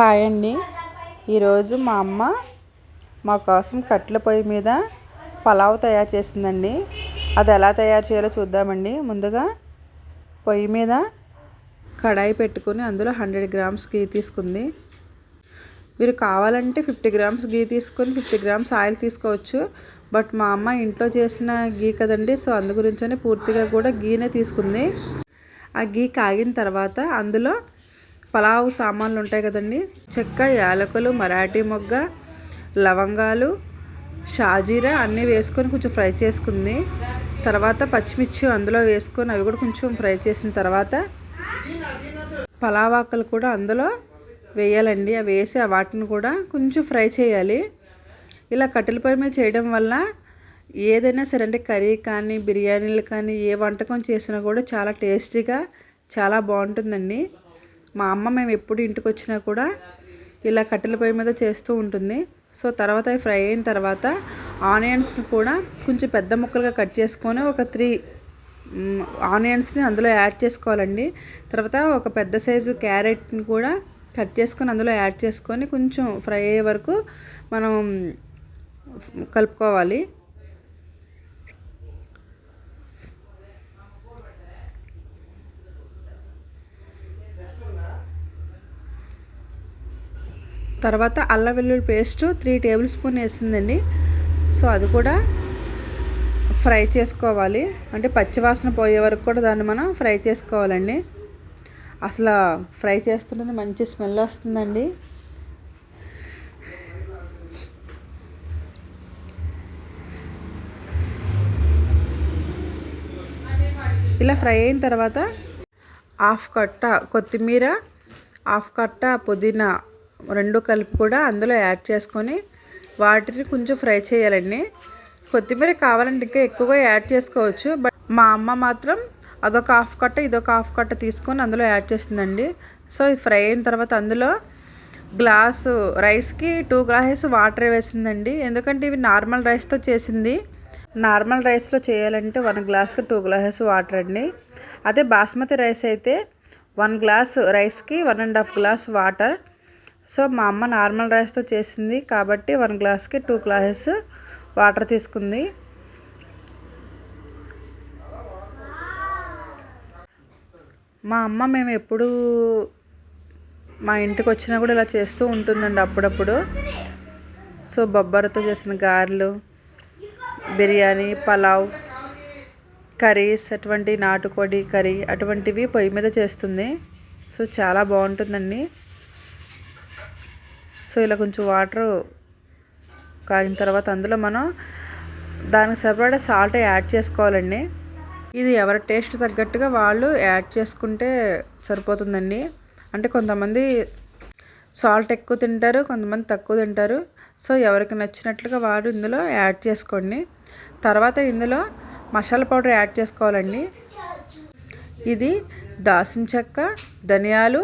Hi అండి. ఈరోజు మా అమ్మ మా కోసం కట్టెల పొయ్యి మీద పలావ్ తయారు చేసిందండి. అది ఎలా తయారు చేయాలో చూద్దామండి. ముందుగా పొయ్యి మీద కడాయి పెట్టుకొని అందులో హండ్రెడ్ గ్రామ్స్ గీ తీసుకుంది. మీరు కావాలంటే ఫిఫ్టీ గ్రామ్స్ గీ తీసుకొని ఫిఫ్టీ గ్రామ్స్ ఆయిల్ తీసుకోవచ్చు. బట్ మా అమ్మ ఇంట్లో చేసిన గీ కదండి సో అందు గురించని పూర్తిగా కూడా గీనే తీసుకుంది. ఆ గీ కాగిన తర్వాత అందులో పలావ్ సామాన్లు ఉంటాయి కదండి. చెక్క యాలకులు మరాఠీ మొగ్గ లవంగాలు షాజీరా అన్నీ వేసుకొని కొంచెం ఫ్రై చేసుకుంది. తర్వాత పచ్చిమిర్చి అందులో వేసుకొని అవి కూడా కొంచెం ఫ్రై చేసిన తర్వాత పలావాకలు ఆకులు కూడా అందులో వేయాలండి. అవి వేసి వాటిని కూడా కొంచెం ఫ్రై చేయాలి. ఇలా కట్టెల మీద చేయడం వల్ల ఏదైనా సరే అంటే కర్రీ కానీ బిర్యానీలు కానీ ఏ వంటకం చేసినా కూడా చాలా టేస్టీగా చాలా బాగుంటుందండి. మా అమ్మ మేము ఎప్పుడు ఇంటికి వచ్చినా కూడా ఇలా కట్టెల పొయ్యి మీద చేస్తూ ఉంటుంది. సో తర్వాత ఫ్రై అయిన తర్వాత ఆనియన్స్ని కూడా కొంచెం పెద్ద ముక్కలుగా కట్ చేసుకొని ఒక త్రీ ఆనియన్స్ని అందులో యాడ్ చేసుకోవాలండి. తర్వాత ఒక పెద్ద సైజు క్యారెట్ని కూడా కట్ చేసుకొని అందులో యాడ్ చేసుకొని కొంచెం ఫ్రై అయ్యే వరకు మనం కలుపుకోవాలి. తర్వాత అల్లం వెల్లుల్లి పేస్ట్ త్రీ టేబుల్ స్పూన్ వేసిందండి. సో అది కూడా ఫ్రై చేసుకోవాలి. అంటే పచ్చివాసన పోయే వరకు కూడా దాన్ని మనం ఫ్రై చేసుకోవాలండి. అసలు ఫ్రై చేస్తుంటే మంచి స్మెల్ వస్తుందండి. ఇలా ఫ్రై అయిన తర్వాత హాఫ్ కట్ట కొత్తిమీర హాఫ్ కట్ట పుదీనా రెండు కలిపి కూడా అందులో యాడ్ చేసుకొని వాటిని కొంచెం ఫ్రై చేయాలండి. కొత్తిమీర కావాలంటే ఇంకా ఎక్కువగా యాడ్ చేసుకోవచ్చు బట్ మా అమ్మ మాత్రం అదొక హాఫ్ కట్ట ఇదొక హాఫ్ కట్ట తీసుకొని అందులో యాడ్ చేస్తుందండి. సో ఇది ఫ్రై అయిన తర్వాత అందులో గ్లాసు రైస్కి టూ గ్లాసెస్ వాటర్ వేసిందండి. ఎందుకంటే ఇవి నార్మల్ రైస్తో చేసింది. నార్మల్ రైస్లో చేయాలంటే వన్ గ్లాస్కి టూ గ్లాసెస్ వాటర్ అండి. అదే బాస్మతి రైస్ అయితే వన్ గ్లాస్ రైస్కి one and half glass water. So మా అమ్మ నార్మల్ రైస్తో చేసింది కాబట్టి వన్ గ్లాస్కి టూ గ్లాసెస్ వాటర్ తీసుకుంది. మా అమ్మ మేము ఎప్పుడు మా ఇంటికి వచ్చినా కూడా ఇలా చేస్తూ ఉంటుందండి అప్పుడప్పుడు. సో బొబ్బరతో చేసిన గారెలు బిర్యానీ పలావ్ కర్రీస్ అటువంటి నాటుకోడి కర్రీ అటువంటివి పొయ్యి మీద చేస్తుంది. సో చాలా బాగుంటుందండి. సో ఇలా కొంచెం వాటర్ కాగిన తర్వాత అందులో మనం దానికి సరిపడా సాల్ట్ యాడ్ చేసుకోవాలండి. ఇది ఎవరి టేస్ట్ తగ్గట్టుగా వాళ్ళు యాడ్ చేసుకుంటే సరిపోతుందండి. అంటే కొంతమంది సాల్ట్ ఎక్కువ తింటారు కొంతమంది తక్కువ తింటారు. సో ఎవరికి నచ్చినట్లుగా వారు ఇందులో యాడ్ చేసుకోండి. తర్వాత ఇందులో మసాలా పౌడర్ యాడ్ చేసుకోవాలండి. ఇది దాసిన చెక్క ధనియాలు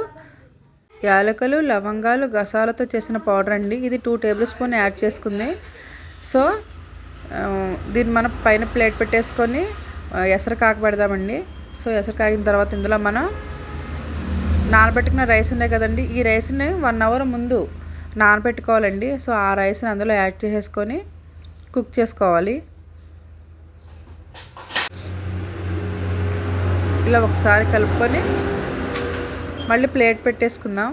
యాలకులు లవంగాలు గసాలతో చేసిన పౌడర్ అండి. ఇది టూ టేబుల్ స్పూన్ యాడ్ చేసుకుంది. సో దీన్ని మనం పైన ప్లేట్ పెట్టేసుకొని ఎసరు కాకపెడదామండి సో ఎసరు కాగిన తర్వాత ఇందులో మనం నానబెట్టుకున్న రైస్ ఉన్నాయి కదండి. ఈ రైస్ని వన్ అవర్ ముందు నానబెట్టుకోవాలండి. సో ఆ రైస్ని అందులో యాడ్ చేసేసుకొని కుక్ చేసుకోవాలి. ఇలా ఒకసారి కలుపుకొని మళ్ళీ ప్లేట్ పెట్టేసుకుందాం.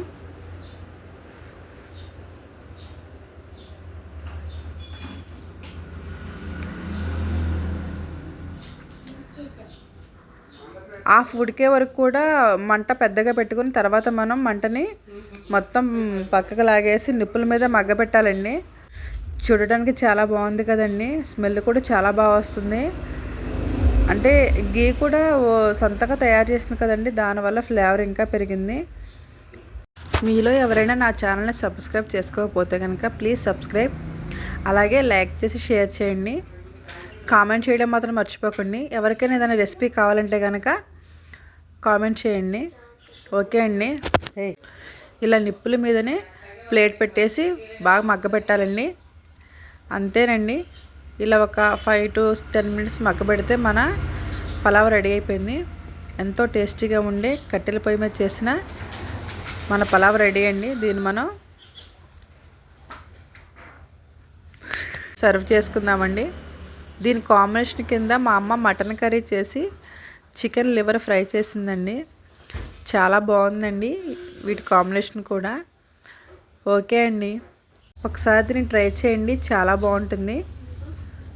హాఫ్ ఉడికే వరకు కూడా మంట పెద్దగా పెట్టుకుని తర్వాత మనం మంటని మొత్తం పక్కకు లాగేసి నిప్పుల మీద మగ్గబెట్టాలండి. చూడడానికి చాలా బాగుంది కదండి. స్మెల్ కూడా చాలా బాగా వస్తుంది. అంటే గీ కూడా సొంతంగా తయారు చేసింది కదండి దానివల్ల ఫ్లేవర్ ఇంకా పెరిగింది. మీలో ఎవరైనా నా ఛానల్ని సబ్స్క్రైబ్ చేసుకోకపోతే కనుక ప్లీజ్ సబ్స్క్రైబ్. అలాగే లైక్ చేసి షేర్ చేయండి. కామెంట్ చేయడం మాత్రం మర్చిపోకండి. ఎవరికైనా ఏదైనా రెసిపీ కావాలంటే కనుక కామెంట్ చేయండి. ఓకే అండి. ఇలా నిప్పుల మీదనే ప్లేట్ పెట్టేసి బాగా మగ్గ పెట్టాలండి అంతేనండి. ఇలా ఒక ఫైవ్ టు టెన్ మినిట్స్ మగ్గబెడితే మన పలావ్ రెడీ అయిపోయింది. ఎంతో టేస్టీగా ఉండే కట్టెల పొయ్యి మీద చేసిన మన పలావ్ రెడీ అండి. దీన్ని మనం సర్వ్ చేసుకుందామండి. దీని కాంబినేషన్ కింద మా అమ్మ మటన్ కర్రీ చేసి చికెన్ లివర్ ఫ్రై చేసిందండి. చాలా బాగుందండి వీటి కాంబినేషన్ కూడా. ఓకే అండి. ఒకసారి దీన్ని ట్రై చేయండి. చాలా బాగుంటుంది.